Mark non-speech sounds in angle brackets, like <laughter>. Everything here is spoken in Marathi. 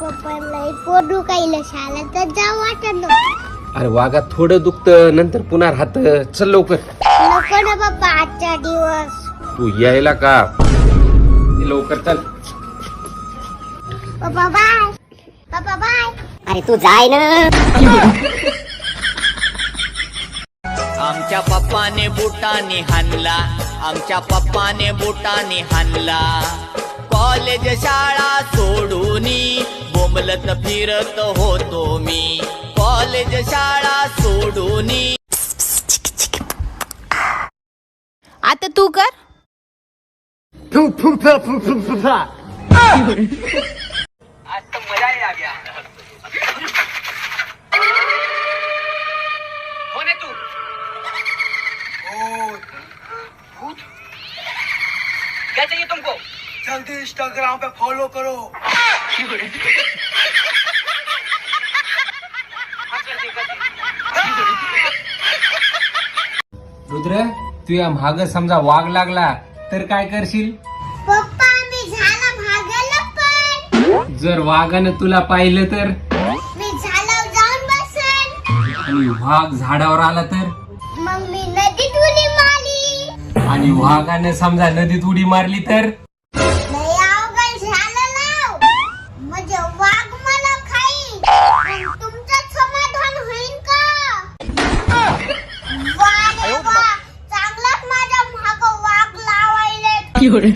पप्पाला पोट दुखायला शाळेत तर जाऊ वाटत. अरे वागा थोडं दुखतं नंतर पुन्हा राहत. चल लवकर. नको ना पप्पा आजचा दिवस. तू यायला का? ये लवकर चल. पप्पा बाय. पप्पा बाय. अरे तू जाय ना. आमच्या पप्पाने बुटाने हाणला. आमच्या पप्पाने बुटाने हाणला. कॉलेज शाळा सोडूनी बोंबलत फिरत होतो मी कॉलेज शाळा सोडूनी आता तू कर जल्दी इंस्टाग्राम पे फॉलो करो। <laughs> रुद्र तू या महाग समजा वाघ लागला तर काय करशील? पप्पा मी झाला भागायला पण. जर वाघानं तुला पाहिलं तर? मी झाला जाऊन बसन. आणि वाघ झाडावर आला तर? मग मी नदीत उडी मारली आणि वाघानं समजा नदीत उडी मारली तर? 有人